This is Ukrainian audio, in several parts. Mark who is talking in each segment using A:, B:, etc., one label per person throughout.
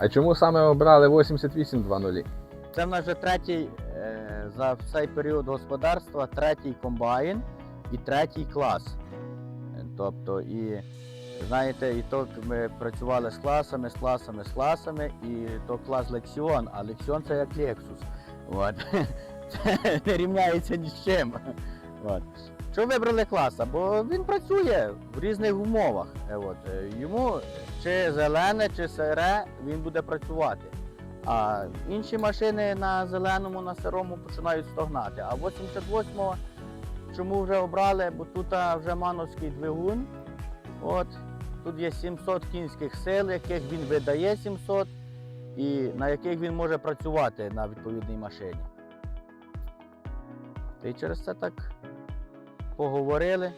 A: А чому саме обрали 8820?
B: Це в нас вже третій е, за цей період господарства, третій комбайн і третій клас. Тобто, і знаєте, і то ми працювали з класами, з класами, з класами, і то клас Лексіон, а Лексіон це як Lexus. От. Це не рівняється ні з чим. От. Що вибрали класа? Бо він працює в різних умовах. Е, От. е, Йому чи зелене, чи сире, він буде працювати. А інші машини на зеленому, на сирому починають стогнати. А 88-го чому вже обрали? Бо тут вже мановський двигун. От, тут є 700 кінських сил, яких він видає 700, і на яких він може працювати на відповідній машині. Й через це так поговорили,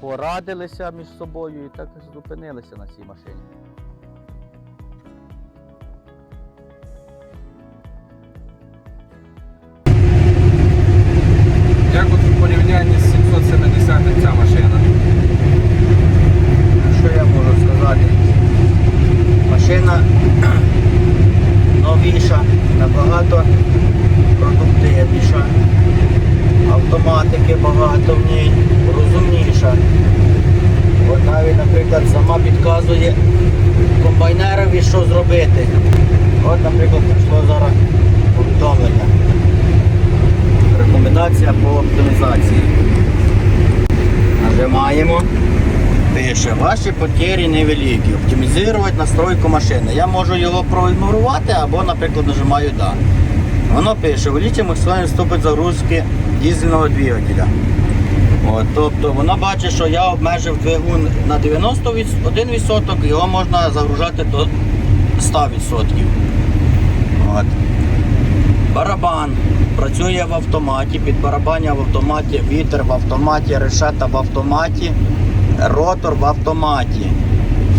B: порадилися між собою і так зупинилися на цій машині.
A: Як в порівнянні з 770 ця машина?
B: Що я можу сказати? Машина новіша, набагато продуктивніша, автоматики багато в ній, розумніша. От навіть, наприклад, сама підказує комбайнерові, що зробити. От, наприклад, прийшло зараз повідомлення. Рекомендація по оптимізації. Нажимаємо. Пише, ваші потери невеликі. Оптимізувати настройку машини. Я можу його проігнорувати або, наприклад, нажимаю Да. Воно пише, увеличить максимальний ступень загрузки дизельного двигателя. От, тобто воно бачить, що я обмежив двигун на 91%, його можна загружати до 100%. От. Барабан працює в автоматі, під барабання в автоматі, вітер в автоматі, решета в автоматі, ротор в автоматі.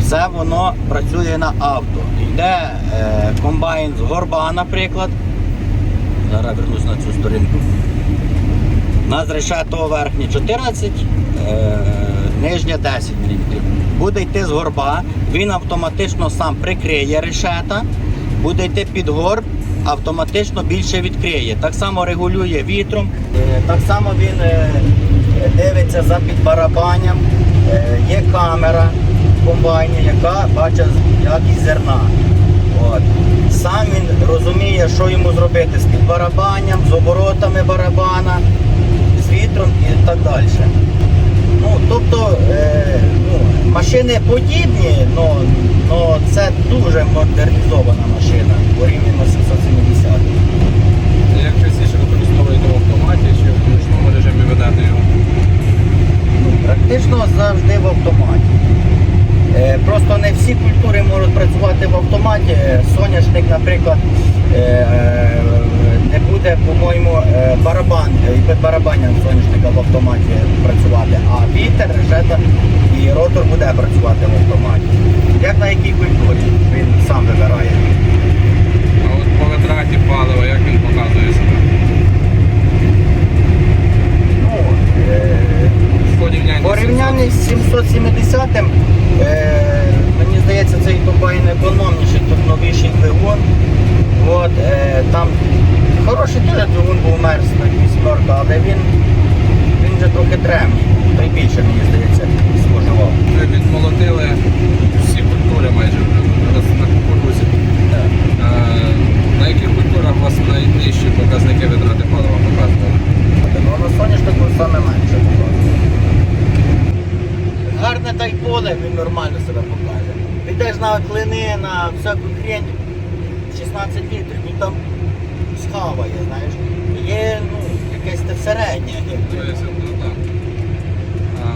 B: Все воно працює на авто. Йде е, комбайн з горба, наприклад. Зараз вернусь на цю сторінку. У нас решето верхнє 14, е, нижнє 10 мм. Буде йти з горба, він автоматично сам прикриє решета, буде йти під горб, автоматично більше відкриє. Так само регулює вітром, Е, так само він е, дивиться за підбарабанням. Е, Є камера в комбайні, яка бачить якість зерна. От. Сам він розуміє, що йому зробити з підбарабанням, з оборотами барабана, з вітром і так далі. Ну, тобто е, ну, машини подібні, але це дуже модернізована машина порівняно з 770.
A: Як частіше використовуєте в автоматі чи в ручному режимі ведете його?
B: Ну, практично завжди в автоматі. Е, Просто не всі культури можуть працювати в автоматі. Е, Соняшник, наприклад, е, е, буде, по-моєму, е, барабан і під барабанням соняшника в автоматі працювати, а вітер, решета і ротор буде працювати в автоматі. Як на якій культурі він сам вибирає.
A: А от по витраті палива, як він показує себе?
B: Ну, е,
A: В порівнянні
B: з 770-м, е, мені здається, цей комбайн економніший, тут новіший двигун. От, е, там хороший теж двигун був мерз на вісьмерка, але він, він вже трохи древній. Той більше, мені здається, споживав.
A: Ви відмолотили всі культури майже зараз на кукурузі. Е, На яких культурах у вас найнижчі показники витрати палива показували?
B: Ну, на соняшнику саме менше показує. Гарне та й поле, він нормально себе покаже. Підеш на клини, на всяку хрень, 16 літрів, ну там схаває, знаєш. Є ну, якесь те середнє.
A: Ну. А,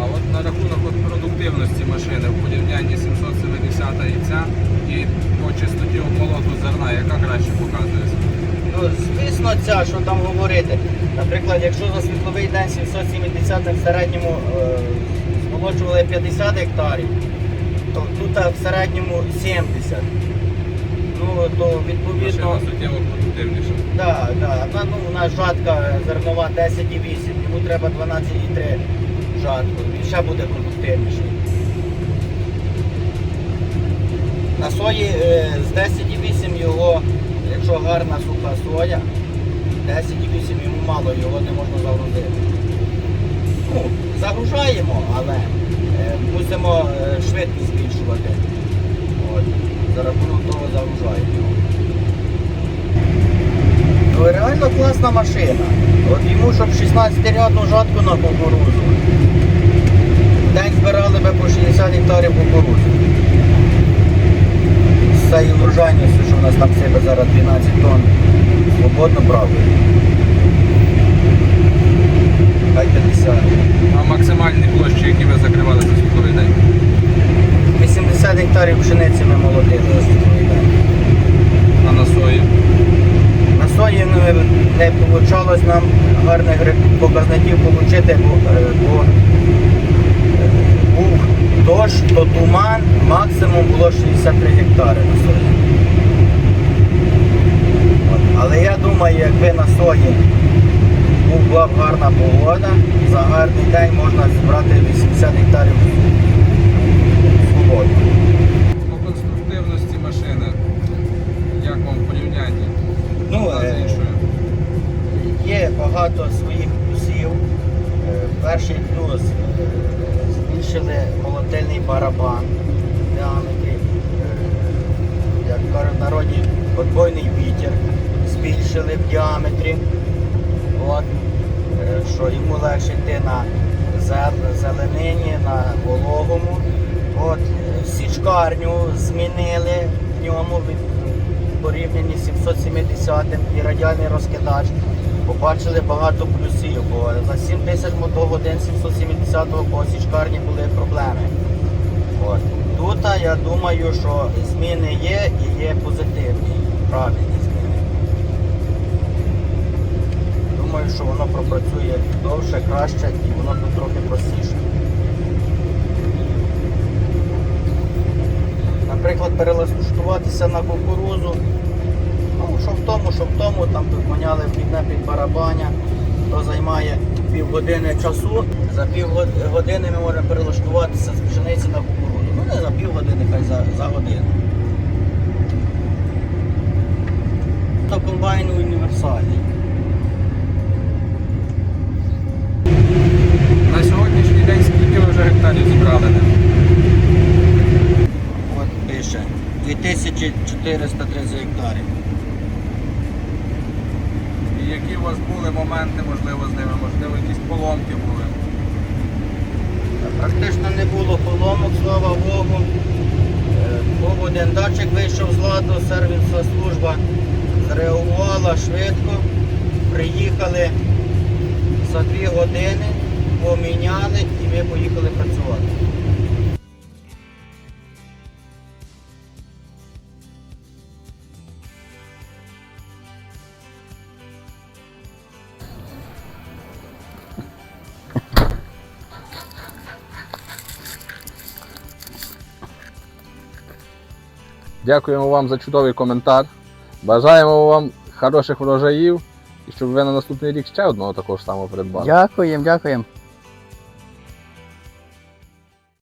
A: а от на рахунок от продуктивності машини в порівнянні 770 і ця, і по чистоті обмолоту зерна, яка краще показує себе?
B: Ну, звісно, ця, що там говорити. Наприклад, якщо за світловий день 770 в середньому е, змолоджували 50 гектарів, то тут в середньому 70. То відповідно.
A: Суттєво продуктивніша.
B: Да, да. Вона, ну, у нас жатка зернова 10,8, йому треба 12,3 жатку. Він ще буде продуктивніший. На сої е, з 10,8 його, якщо гарна суха соя, 10,8 йому мало, його не можна загрузити. Ну, загружаємо, але е, мусимо е, швидкість збільшувати. От. За рахунок того загружаємо. Ну, реально класна машина. От йому, щоб 16-рядну жатку на кукурузу. День збирали би по 60 гектарів кукурузи. З цією врожайністю, що в нас там себе зараз 12 тонн, свободно брав. би. Хай 50.
A: А максимальні площі, які ви закривали за світовий день?
B: 80 гектарів пшениці ми молодили за світовий день.
A: А на сої?
B: На сої не, не вийшло нам гарних гри- показників отримати, бо, е, е, був дощ, то туман, максимум було 63 гектари на сої. Але я думаю, якби на сої була б гарна погода, за гарний день можна зібрати 80 гектарів свободно.
A: По конструктивності машини. Як вам в порівнянні?
B: Ну, е? Є багато своїх Перший плюс збільшили молотильний барабан діаметрі. Як кажуть народі, подвойний вітер збільшили в діаметрі. От. Е, Що йому легше йти на зеленині, на вологому. От. Січкарню змінили в ньому від порівнянні з 770 і радіальний розкидач. Побачили багато плюсів, бо за 7 тисяч мотогодин 770-го по січкарні були проблеми. От. Тут я думаю, що зміни є і є позитивні, правильні зміни. Думаю, що воно пропрацює довше, краще і воно тут трохи простіше. Наприклад, перелаштуватися на кукурузу. Ну, тому, там підманяли вхідне під барабаня, то займає півгодини часу. За півгодини ми можемо перелаштуватися з пшениці на кукурузу. Ну не за півгодини, хай за, за годину. То комбайн універсальний.
A: На сьогоднішній день скільки ви вже гектарів зібрали?
B: От пише 2430 гектарів.
A: Які у вас були моменти, можливо, з ними, можливо, якісь поломки були?
B: Практично не було поломок, слава Богу. Е, Був один датчик вийшов з ладу, сервісна служба зреагувала швидко. Приїхали за дві години, поміняли і ми поїхали працювати.
A: Дякуємо вам за чудовий коментар. Бажаємо вам хороших врожаїв і щоб ви на наступний рік ще одного такого ж самого придбали.
B: Дякуємо, дякуємо.